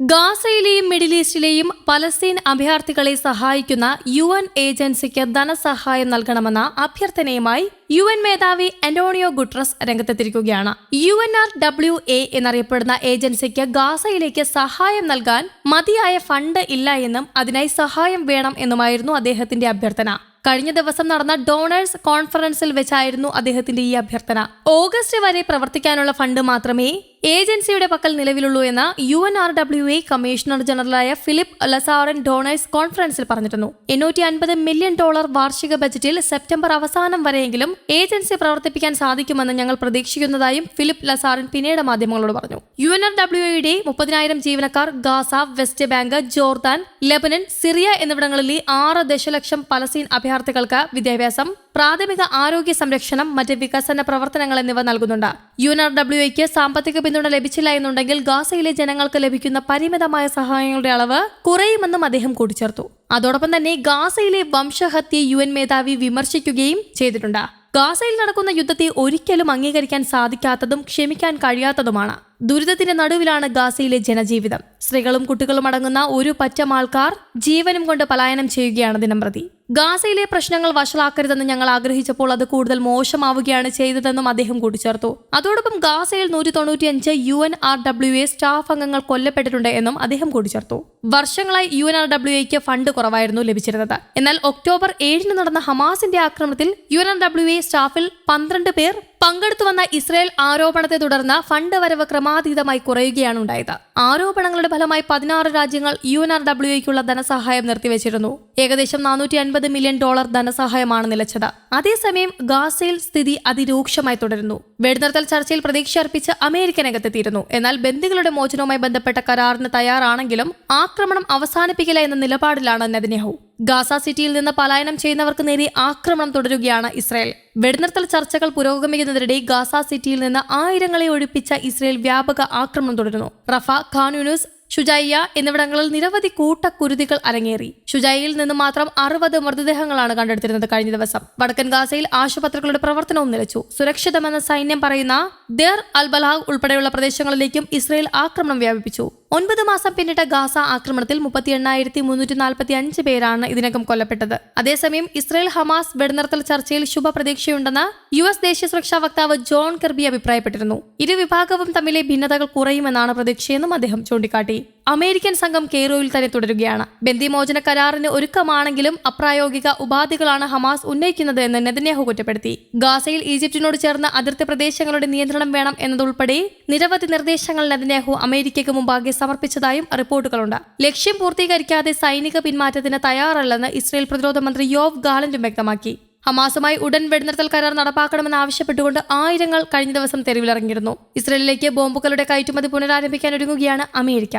ഗാസയിലെയും middle ഈസ്റ്റിലെയും Palestine അഭയാർത്ഥികളെ സഹായിക്കുന്ന U N ഏജൻസിക്ക് ധനസഹായം നൽകണമെന്ന അഭ്യർത്ഥനയുമായി യു എൻ മേധാവി Antonio Guterres രംഗത്തെത്തിരിക്കുകയാണ് U N R W A എന്നറിയപ്പെടുന്ന ഏജൻസിക്ക് ഗാസയിലേക്ക് സഹായം നൽകാൻ മതിയായ ഫണ്ട് ഇല്ല എന്നും അതിനായി സഹായം വേണം എന്നുമായിരുന്നു അദ്ദേഹത്തിന്റെ അഭ്യർത്ഥന. കഴിഞ്ഞ ദിവസം നടന്ന ഡോണേഴ്സ് കോൺഫറൻസിൽ വെച്ചായിരുന്നു അദ്ദേഹത്തിന്റെ ഈ അഭ്യർത്ഥന. ഓഗസ്റ്റ് വരെ പ്രവർത്തിക്കാനുള്ള ഫണ്ട് മാത്രമേ ഏജൻസിയുടെ പക്കൽ നിലവിലുള്ളൂ എന്ന് U N R W A commissioner ജനറലായ Philippe Lazzarini donors കോൺഫറൻസിൽ പറഞ്ഞിരുന്നു. എണ്ണൂറ്റി അൻപത് മില്യൺ ഡോളർ വാർഷിക ബജറ്റിൽ സെപ്റ്റംബർ അവസാനം വരെയെങ്കിലും ഏജൻസി പ്രവർത്തിപ്പിക്കാൻ സാധിക്കുമെന്ന് ഞങ്ങൾ പ്രതീക്ഷിക്കുന്നതായും ഫിലിപ്പ് ലസാറൻ പിന്നീട് മാധ്യമങ്ങളോട് പറഞ്ഞു. യു എൻ ആർ ഡബ്ല്യു എയുടെ മുപ്പതിനായിരം ജീവനക്കാർ Gaza west bank Jordan Lebanon Syria എന്നിവിടങ്ങളിലെ ആറ് ദശലക്ഷം പലസ്തീൻ അഭയാർത്ഥികൾക്ക് വിദ്യാഭ്യാസം പ്രാഥമിക ആരോഗ്യ സംരക്ഷണം മറ്റ് വികസന പ്രവർത്തനങ്ങൾ എന്നിവ നൽകുന്നുണ്ട്. യു എൻ ആർ ഡബ്ല്യു എക്ക് സാമ്പത്തിക പിന്തുണ ലഭിച്ചില്ല എന്നുണ്ടെങ്കിൽ ഗാസയിലെ ജനങ്ങൾക്ക് ലഭിക്കുന്ന പരിമിതമായ സഹായങ്ങളുടെ അളവ് കുറയുമെന്നും അദ്ദേഹം കൂട്ടിച്ചേർത്തു. അതോടൊപ്പം തന്നെ ഗാസയിലെ വംശഹത്യ യു എൻ മേധാവി വിമർശിക്കുകയും ചെയ്തിട്ടുണ്ട്. ഗാസയിൽ നടക്കുന്ന യുദ്ധത്തെ ഒരിക്കലും അംഗീകരിക്കാൻ സാധിക്കാത്തതും ക്ഷമിക്കാൻ കഴിയാത്തതുമാണ്. ദുരിതത്തിന്റെ നടുവിലാണ് ഗാസയിലെ ജനജീവിതം. സ്ത്രീകളും കുട്ടികളും അടങ്ങുന്ന ഒരു പറ്റം ആൾക്കാർ ജീവനും കൊണ്ട് പലായനം ചെയ്യുകയാണ് ദിനംപ്രതി. ഗാസയിലെ പ്രശ്നങ്ങൾ വഷളാക്കരുതെന്ന് ഞങ്ങൾ ആഗ്രഹിച്ചപ്പോൾ അത് കൂടുതൽ മോശമാവുകയാണ് ചെയ്തതെന്നും അദ്ദേഹം കൂട്ടിച്ചേർത്തു. അതോടൊപ്പം ഗാസയിൽ നൂറ്റി തൊണ്ണൂറ്റിയഞ്ച് U N R W A staff അംഗങ്ങൾ കൊല്ലപ്പെട്ടിട്ടുണ്ട് എന്നും അദ്ദേഹം കൂട്ടിച്ചേർത്തു. വർഷങ്ങളായി യു എൻ ആർ ഡബ്ല്യു എക്ക് ഫണ്ട് കുറവായിരുന്നു ലഭിച്ചിരുന്നത്. എന്നാൽ ഒക്ടോബർ ഏഴിന് നടന്ന ഹമാസിന്റെ ആക്രമണത്തിൽ U N R W A സ്റ്റാഫിൽ പന്ത്രണ്ട് പേർ പങ്കെടുത്തു വന്ന ഇസ്രയേൽ ആരോപണത്തെ തുടർന്ന് ഫണ്ട് വരവ് ക്രമാതീതമായി കുറയുകയാണ് ഉണ്ടായത്. ആരോപണങ്ങളുടെ ഫലമായി പതിനാറ് രാജ്യങ്ങൾ യു എൻ ആർ ഡബ്ല്യു എക്കുള്ള ധനസഹായം നിർത്തിവെച്ചിരുന്നു. ഏകദേശം നാനൂറ്റി അൻപത് മില്യൺ ഡോളർ ധനസഹായമാണ് നിലച്ചത്. അതേസമയം ഗാസയിൽ സ്ഥിതി അതിരൂക്ഷമായി തുടരുന്നു. വെടിനിർത്തൽ ചർച്ചയിൽ പ്രതീക്ഷ അർപ്പിച്ച് അമേരിക്ക രംഗത്തെത്തിയിരുന്നു എന്നാൽ ബന്ദികളുടെ മോചനവുമായി ബന്ധപ്പെട്ട കരാറിന് തയ്യാറാണെങ്കിലും ആക്രമണം അവസാനിപ്പിക്കില്ല എന്ന നിലപാടിലാണ് നെതന്യാഹു. ഗാസ സിറ്റിയിൽ നിന്ന് പലായനം ചെയ്യുന്നവർക്ക് നേരെ ആക്രമണം തുടരുകയാണ് ഇസ്രായേൽ. വെടിനിർത്തൽ ചർച്ചകൾ പുരോഗമിക്കുന്നതിനിടെ ഗാസ സിറ്റിയിൽ നിന്ന് ആയിരങ്ങളെ ഒഴിപ്പിച്ച ഇസ്രായേൽ വ്യാപക ആക്രമണം തുടരുന്നു. റഫ ഖാനുനുസ് ഷുജൈയ എന്നിവിടങ്ങളിൽ നിരവധി കൂട്ടക്കുരുതികൾ അരങ്ങേറി. ഷുജായിൽ നിന്ന് മാത്രം അറുപത് മൃതദേഹങ്ങളാണ് കണ്ടെടുത്തിരുന്നത് കഴിഞ്ഞ ദിവസം. വടക്കൻ ഗാസയിൽ ആശുപത്രികളുടെ പ്രവർത്തനവും നിലച്ചു. സുരക്ഷിതമെന്ന് സൈന്യം പറയുന്ന ദേർ അൽബലാഹ് ഉൾപ്പെടെയുള്ള പ്രദേശങ്ങളിലേക്കും ഇസ്രയേൽ ആക്രമണം വ്യാപിപ്പിച്ചു. ഒൻപത് മാസം പിന്നിട്ട ഗാസ ആക്രമണത്തിൽ മുപ്പത്തി എണ്ണായിരത്തി മുന്നൂറ്റി നാൽപ്പത്തി അഞ്ച് പേരാണ് ഇതിനകം കൊല്ലപ്പെട്ടത്. അതേസമയം ഇസ്രയേൽ ഹമാസ് വെടിനിർത്തൽ ചർച്ചയിൽ ശുഭപ്രതീക്ഷയുണ്ടെന്ന് യു എസ് ദേശീയ സുരക്ഷാ വക്താവ് ജോൺ കെർബി അഭിപ്രായപ്പെട്ടിരുന്നു. ഇരു വിഭാഗവും തമ്മിലെ ഭിന്നതകൾ കുറയുമെന്നാണ് പ്രതീക്ഷയെന്നും അദ്ദേഹം ചൂണ്ടിക്കാട്ടി. അമേരിക്കൻ സംഘം കെയ്റോയിൽ തന്നെ തുടരുകയാണ്. ബന്ദിമോചന കരാറിന് ഒരുക്കമാണെങ്കിലും അപ്രായോഗിക ഉപാധികളാണ് ഹമാസ് ഉന്നയിക്കുന്നത് എന്ന് നെതന്യാഹു കുറ്റപ്പെടുത്തി. ഗാസയിൽ ഈജിപ്തിനോട് ചേർന്ന അതിർത്തി പ്രദേശങ്ങളുടെ നിയന്ത്രണം വേണം എന്നതുൾപ്പെടെ നിരവധി നിർദ്ദേശങ്ങൾ നെതന്യാഹു അമേരിക്കയ്ക്ക് മുമ്പാകെ സമർപ്പിച്ചതായും റിപ്പോർട്ടുകളുണ്ട്. ലക്ഷ്യം പൂർത്തീകരിക്കാതെ സൈനിക പിന്മാറ്റത്തിന് തയ്യാറല്ലെന്ന് ഇസ്രയേൽ പ്രതിരോധ മന്ത്രി യോവ് ഗാലന്റും വ്യക്തമാക്കി. ഹമാസുമായി ഉടൻ വെടിനിർത്തൽ കരാർ നടപ്പാക്കണമെന്ന് ആവശ്യപ്പെട്ടുകൊണ്ട് ആയിരങ്ങൾ കഴിഞ്ഞ ദിവസം തെരുവിലിറങ്ങിയിരുന്നു. ഇസ്രയേലിലേക്ക് ബോംബുകളുടെ കയറ്റുമതി പുനരാരംഭിക്കാൻ ഒരുങ്ങുകയാണ് America.